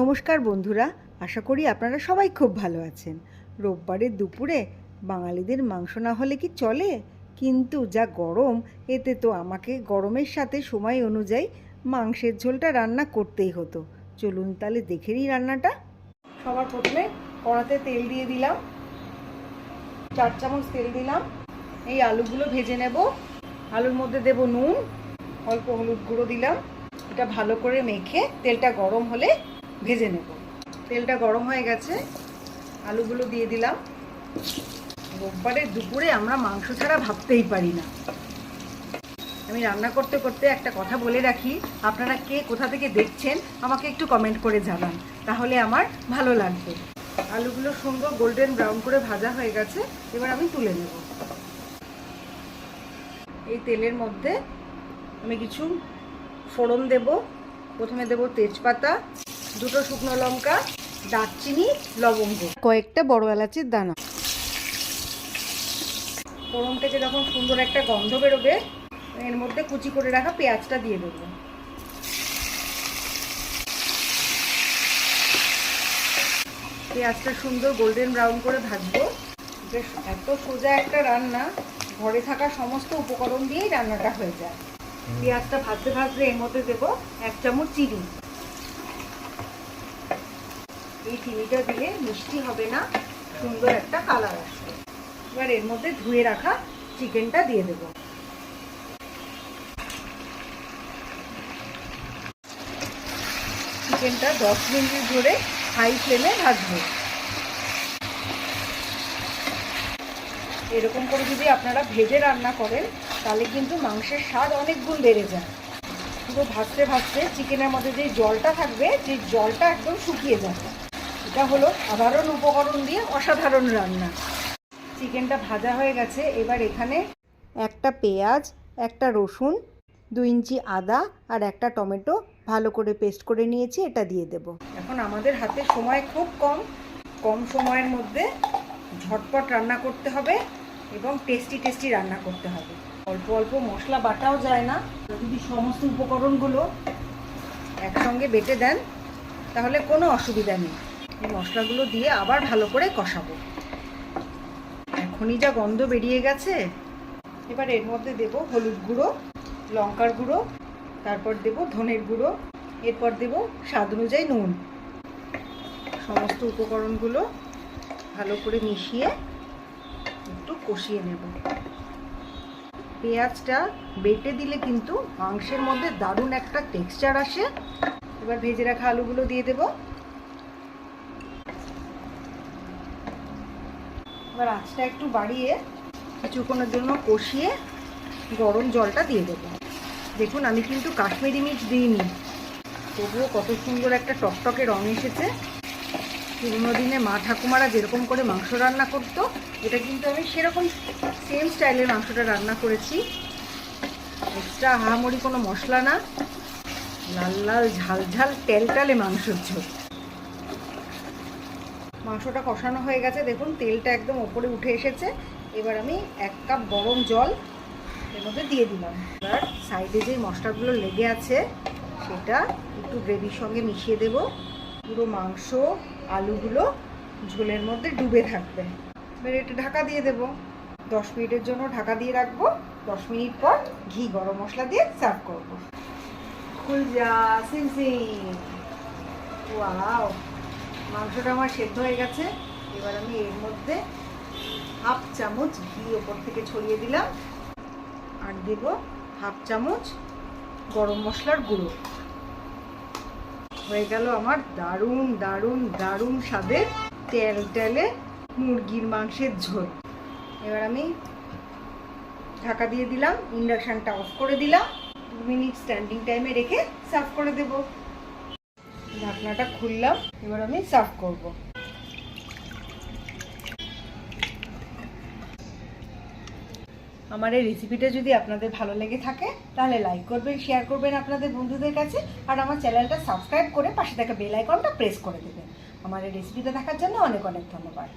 নমস্কার বন্ধুরা, আশা করি আপনারা সবাই খুব ভালো আছেন। রোববারের দুপুরে বাঙালিদের মাংস না হলে কি চলে? কিন্তু যা গরম, এতে তো আমাকে গরমের সাথে সময় অনুযায়ী মাংসের ঝোলটা রান্না করতেই হতো। চলুন তাহলে দেখে নিই রান্নাটা। সবার প্রথমে কড়াতে তেল দিয়ে দিলাম। চার চামচ তেল দিলাম। এই আলুগুলো ভেজে নেব। আলুর মধ্যে দেব নুন, অল্প হলুদ গুঁড়ো দিলাম। এটা ভালো করে মেখে তেলটা গরম হলে ভেজে নেব। তেলটা গরম হয়ে গেছে। আলুগুলো দিয়ে দিলাম। রোববারের দুপুরে আমরা মাংস ছাড়া ভাবতেই পারি না। আমি রান্না করতে করতে একটা কথা বলে রাখি। আপনারা কে কোথা থেকে দেখছেন, আমাকে একটু কমেন্ট করে জানান। তাহলে আমার ভালো লাগবে। আলুগুলো সুন্দর গোল্ডেন ব্রাউন করে ভাজা হয়ে গেছে। এবার আমি তুলে নেব। এই তেলের মধ্যে আমি কিছু ফোড়ন দেব। প্রথমে দেব তেজপাতা। দুটো শুকনো লঙ্কা দারচিনি লবঙ্গ। কয়েকটা বড় এলাচির দানা। ফোড়ন থেকে যখন সুন্দর একটা গন্ধ বেরোবে এর মধ্যে কুচি করে রাখা পেঁয়াজটা দিয়ে দেবো। পেঁয়াজটা সুন্দর গোল্ডেন ব্রাউন করে ভাজবো। বেশ এত সোজা একটা রান্না ঘরে থাকা সমস্ত উপকরণ দিয়েই রান্নাটা হয়ে যায়। পেঁয়াজটা ভাজতে ভাজতে এর মধ্যে দেবো এক চামচ চিনি। এই চিনিটা দিলে মিষ্টি হবে না, সুন্দর একটা কালার আসবে। এবার এর মধ্যে ধুয়ে রাখা চিকেনটা দিয়ে দেবো। চিকেনটা দশ মিনিট ধরে হাই ফ্লেমে ভাজবো। এরকম করে যদি আপনারা ভেজে রান্না করেন, তাহলে কিন্তু মাংসের স্বাদ অনেক গুণ বেড়ে যায়। পুরো ভাজতে ভাজতে চিকেনের মধ্যে যে জলটা থাকবে সেই জলটা একদম শুকিয়ে যাবে। এটা হলো সাধারণ উপকরণ দিয়ে অসাধারণ রান্না। চিকেনটা ভাজা হয়ে গেছে, এবার এখানে একটা পেঁয়াজ, একটা রসুন দু ইঞ্চি আদা আর একটা টমেটো ভালো করে পেস্ট করে নিয়েছি, এটা দিয়ে দেব। এখন আমাদের হাতে সময় খুব কম কম সময়ের মধ্যে ঝটপট রান্না করতে হবে এবং টেস্টি টেস্টি রান্না করতে হবে। অল্প অল্প মশলা বাটাও যায় না, যদি সমস্ত উপকরণগুলো একসঙ্গে বেটে দেন, তাহলে কোনো অসুবিধা নেই। মশলাগুলো দিয়ে আবার ভালো করে কষাবো। এখনই যা গন্ধ বেরিয়ে গেছে, এবার এর মধ্যে দেব হলুদ গুঁড়ো, লঙ্কার গুঁড়ো, তারপর দেব ধনের গুঁড়ো, এরপর দেব স্বাদ অনুযায়ী নুন। সমস্ত উপকরণগুলো ভালো করে মিশিয়ে একটু কষিয়ে নেব। পেঁয়াজটা বেটে দিলে কিন্তু মাংসের মধ্যে দারুণ একটা টেক্সচার আসে। এবার ভেজে রাখা আলুগুলো দিয়ে দেব। এবার আঁচটা একটু বাড়িয়ে কিছুক্ষণের জন্য কষিয়ে গরম জলটা দিয়ে দেবো। দেখুন, আমি কিন্তু কাশ্মীরি মির্চ দিইনি। তবুও কত সুন্দর একটা টকটকে রং এসেছে। পুরোনো দিনে মা ঠাকুমারা যেরকম করে মাংস রান্না করতো, এটা কিন্তু আমি সেরকম সেম স্টাইলের মাংসটা রান্না করেছি। এক্সট্রা হাহামড়ি কোনো মশলা না। লাল লাল ঝাল ঝাল টেলটালে মাংসের ঝোল। মাংসটা কষানো হয়ে গেছে। দেখুন, তেলটা একদম ওপরে উঠে এসেছে। এবার আমি এক কাপ গরম জল এর মধ্যে দিয়ে দিলাম। এবার সাইডে যে মশলাগুলো লেগে আছে, সেটা একটু গ্রেভির সঙ্গে মিশিয়ে দেব। পুরো মাংস, আলুগুলো ঝোলের মধ্যে ডুবে থাকবে। এবার এটা ঢাকা দিয়ে দেব। দশ মিনিটের জন্য ঢাকা দিয়ে রাখব। দশ মিনিট পর ঘি, গরম মশলা দিয়ে সার্ভ করব। খুলজা সিম সিম। মাংসটা আমার সেদ্ধ হয়ে গেছে। এবার আমি এর মধ্যে হাফ চামচ ঘি ওপর থেকে ছড়িয়ে দিলাম। আর দেব হাফ চামচ গরম মশলার গুঁড়ো। হয়ে গেল আমার দারুণ দারুণ দারুণ স্বাদের তেল তেলে মুরগির মাংসের ঝোল। এবার আমি ঢাকা দিয়ে দিলাম, ইন্ডাকশানটা অফ করে দিলাম। দু মিনিট স্ট্যান্ডিং টাইমে রেখে সার্ভ করে দেব। ঢাকনাটা খুললাম, এবার আমি সার্ভ করব। আমার এই রেসিপিটা যদি আপনাদের ভালো লেগে থাকে, তাহলে লাইক করবেন শেয়ার করবেন আপনাদের বন্ধুদের কাছে, আর আমার চ্যানেলটা সাবস্ক্রাইব করে পাশে থাকা বেল আইকনটা প্রেস করে দেবেন। আমার এই রেসিপিটা দেখার জন্য অনেক অনেক ধন্যবাদ।